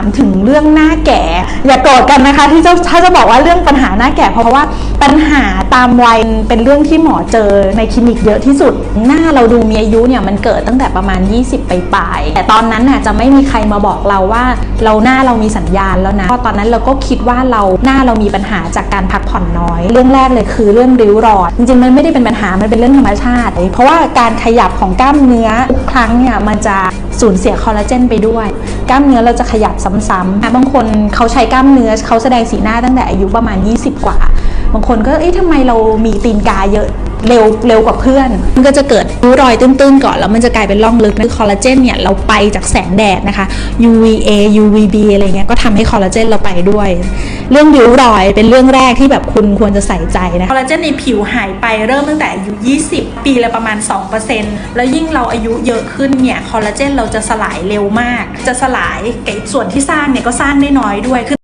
ามถึงเรื่องหน้าแก่ อย่าโกรธกันนะคะที่เจ้าถ้าจะบอกว่าเรื่องปัญหาหน้าแก่ เพราะว่าปัญหาตามวัยเป็นเรื่องที่หมอเจอในคลินิกเยอะที่สุด หน้าเราดูมีอายุเนี่ยมันเกิดตั้งแต่ประมาณ 20 ไปปลายแต่ตอนนั้นน่ะจะไม่มีใครมาบอกเราว่า เราหน้าเรามีสัญญาณแล้วนะเพราะตอนนั้นเราก็คิดว่าเราหน้าเรามีปัญหาจากการพักผ่อนน้อย เรื่องแรกเลยคือเรื่องริ้วรอยจริงๆมันไม่ได้เป็นปัญหามันเป็นเรื่องธรรมชาติ เพราะว่าการขยับของกล้ามเนื้อทุกครั้งเนี่ยมันจะ สูญเสียคอลลาเจนไปด้วย กล้ามเนื้อเราจะขยับซ้ำๆบางคนเขาใช้กล้ามเนื้อเขาแสดงสีหน้าตั้งแต่อายุประมาณ 20 กว่า บางคนก็เอ๊ะทำไมเรามีตีนกาเยอะเร็วเร็วกว่าเพื่อน มันก็จะเกิดริ้วรอยตื้นๆก่อนแล้วมันจะกลายเป็นร่องลึกนะคอลลาเจนเนี่ยเราไปจากแสงแดดนะคะ UVA UVB อะไรเงี้ยก็ทำให้คอลลาเจนเราไปด้วย เรื่องริ้วรอยเป็นเรื่องแรกที่แบบคุณควรจะใส่ใจนะคอลลาเจนในผิวหายไปเริ่มตั้งแต่อายุ 20 ปีละประมาณ 2%แล้วยิ่งเราอายุเยอะขึ้นเนี่ยคอลลาเจนเราจะสลายเร็วมาก จะสลายไก่ส่วนที่สร้างเนี่ยก็สร้างได้น้อยด้วยคือ